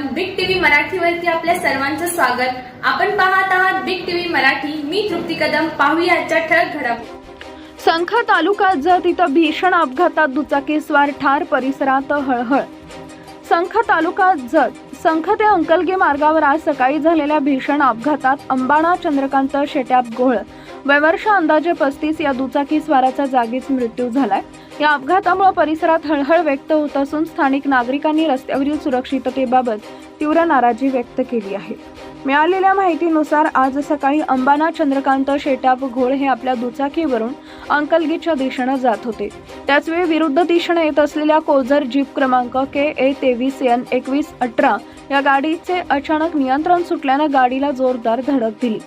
Big TV मराठीवरती आपल्या सर्वांचं स्वागत. आपण पाहत आहात बिग टीव्ही मराठी. मी तृप्ती कदम. पाहूया आजच्या ठळक घडामोडी. संख तालुका जत इथं भीषण अपघातात दुचाकीस्वार ठार परिसरात हळहळ. संख तालुका जत संख ते अंकलगी मार्गावर आज सकाळी झालेल्या भीषण अपघातात अंबाणा चंद्रकांत शेट्याप घोळ. वयवर्ष अंदाजे पस्तीस या दुचाकी स्वाराचा जागीच मृत्यू झालाय. या अपघातामुळे परिसरात हळहळ व्यक्त होत असून स्थानिक नागरिकांनी रस्त्यावरील सुरक्षिततेबाबत तीव्र नाराजी व्यक्त केली आहे. मिळालेल्या माहितीनुसार आज सकाळी अंबाना चंद्रकांत शेटाप घोळ हे आपल्या दुचाकीवरून अंकलगीच्या दिशेनं जात होते. त्याचवेळी विरुद्ध दिशेनं येत असलेल्या कोझर जीप क्रमांक के ए तेवीस एन एकवीस अठरा या गाडीचे अचानक नियंत्रण सुटल्यानं गाडीला जोरदार धडक दिली.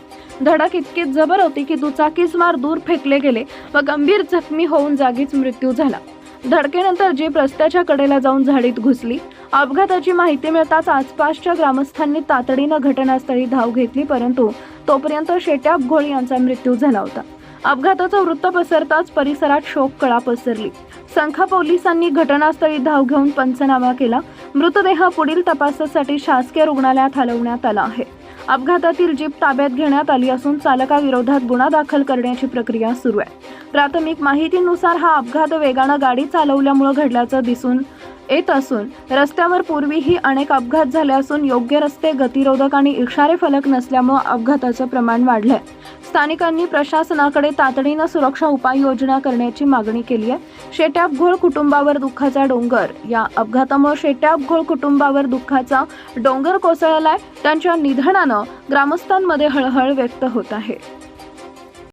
धडक इतकी जबर होती की दुचाकीस्वार दूर फेकले गेले व गंभीर जखमी होऊन जागीच मृत्यू झाला. धडकेनंतर जीप रस्त्याच्या कडेला जाऊन झाडीत घुसली. अपघाताची माहिती मिळताच आसपासच्या ग्रामस्थांनी तातडीनं घटनास्थळी धाव घेतली परंतु तोपर्यंत शेट्याप घोळ यांचा मृत्यू झाला होता. अपघाताचं वृत्त पसरताच परिसरात शोककळा पसरली. संखा पोलिसांनी घटनास्थळी धाव घेऊन पंचनामा केला. मृतदेह पुढील तपासासाठी शासकीय रुग्णालयात हलवण्यात आला आहे. अपघातातील जीप ताब्यात घेण्यात आली असून चालकाविरोधात गुन्हा दाखल करण्याची प्रक्रिया सुरू आहे. प्राथमिक माहितीनुसार हा अपघात वेगानं गाडी चालवल्यामुळे घडल्याचं दिसून येत असून रस्त्यावर पूर्वीही अनेक अपघात झाले असून योग्य रस्ते गतिरोधक आणि इशारे फलक नसल्यामुळे अपघाताचं प्रमाण वाढलंय. स्थानिकांनी प्रशासनाकडे तातडीनं सुरक्षा उपाययोजना करण्याची मागणी केली आहे. शेट्याप घोळ कुटुंबावर दुःखाचा डोंगर. या अपघातामुळे शेट्याप घोळ कुटुंबावर दुःखाचा डोंगर कोसळलाय. त्यांच्या निधनानं ग्रामस्थांमध्ये हळहळ व्यक्त होत आहे.